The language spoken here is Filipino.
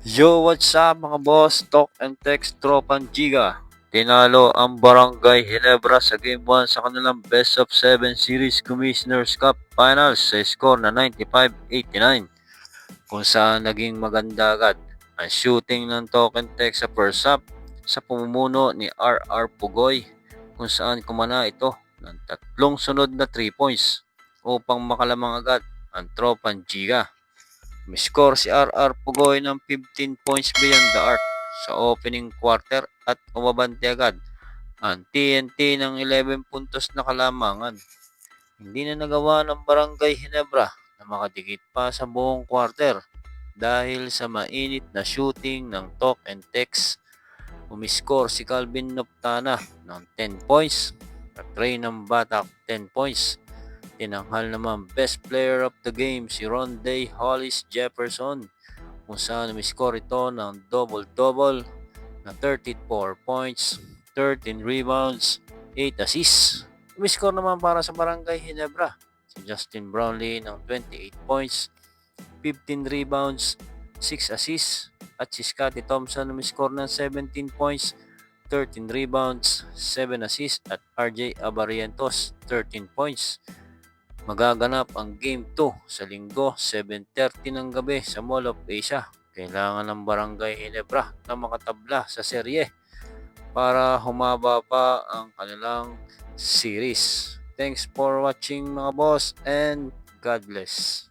Yo, what's up mga boss? Talk and text Tropan Giga. Tinalo ang Barangay Ginebra sa Game 1 sa kanilang Best of 7 Series Commissioner's Cup Finals sa score na 95-89 kung saan naging maganda agad ang shooting ng and text sa first half sa pumumuno ni RR Pugoy kung saan kumana ito ng tatlong sunod na 3 points upang makalamang agad ang Tropan Giga. Score si RR Pugoy ng 15 points beyond the arc sa opening quarter at umabante agad ang TNT ng 11 puntos na kalamangan. Hindi na nagawa ng Barangay Ginebra na makadikit pa sa buong quarter dahil sa mainit na shooting ng talk and text. Umiscore si Calvin Noptana ng 10 points at Ray ng Batak 10 points. Tinanghal naman best player of the game si Ronday Hollis Jefferson kung saan umiscore ito ng double-double na 34 points, 13 rebounds, 8 assists. Umiscore naman para sa Barangay Ginebra si Justin Brownlee ng 28 points, 15 rebounds, 6 assists at si Scottie Thompson umiscore ng 17 points, 13 rebounds, 7 assists at RJ Abarientos 13 points. Magaganap ang Game 2 sa linggo 7.30 ng gabi sa Mall of Asia. Kailangan ng Barangay Ginebra na makatabla sa serye para humaba pa ang kanilang series. Thanks for watching mga boss and God bless.